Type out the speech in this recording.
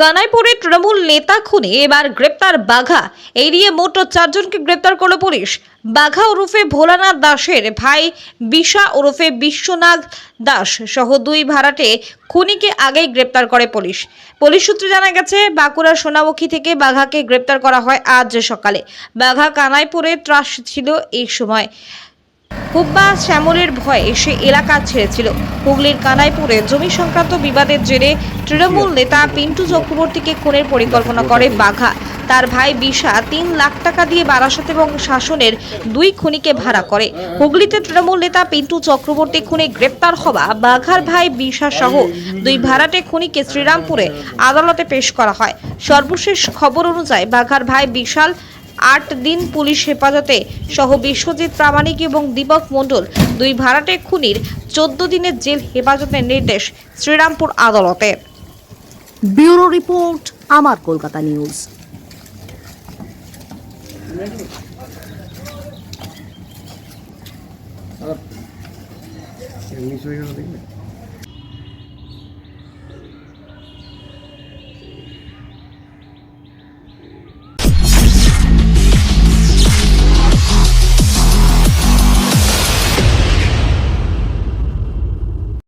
কানাইপুরে তৃণমূল নেতা খুনে এবার গ্রেপ্তার বাঘা। এড়িয়ে মোট চারজনকে গ্রেপ্তার করল পুলিশ। বাঘা ওরফে ভোলানাথ দাসের ভাই বিশা ওরফে বিশ্বনাথ দাস সহ দুই ভাড়াটে খুনিকে আগেই গ্রেপ্তার করে পুলিশ। পুলিশ সূত্রে জানা গেছে, বাঁকুড়ার সোনামুখী থেকে বাঘাকে গ্রেপ্তার করা হয় আজ সকালে। বাঘা কানাইপুরে ত্রাস ছিল এই সময়। হুব্বা শ্যামলের ভয়ে সে এলাকা ছেড়েছিল। হুগলির কানাইপুরে জমি সংক্রান্ত বিবাদের জেরে তৃণমূল নেতা পিন্টু চক্রবর্তীকে খুনের পরিকল্পনা করে বাঘা। তার ভাই বিশা তিন লাখ টাকা দিয়ে বারাসত এবং শাসনের দুই খুনিকে ভাড়া করে। হুগলিতে তৃণমূল নেতা পিন্টু চক্রবর্তী খুনে গ্রেপ্তার হওয়া বাঘার ভাই বিশা সহ দুই ভাড়াটে খুনিকে শ্রীরামপুরে আদালতে পেশ করা হয়। সর্বশেষ খবর অনুযায়ী বাঘার ভাই বিশাল আট দিন পুলিশ হেফাজতে। সহ বিশ্বজিৎ প্রামাণিক এবং দীপক মণ্ডল দুই ভাড়াটে খুনির চোদ্দ দিনের জেল হেফাজতের নির্দেশ শ্রীরামপুর আদালতের ব্যুরো রিপোর্ট আমার কলকাতা নিউজ। এমনি ছবিগুলো দেখবে।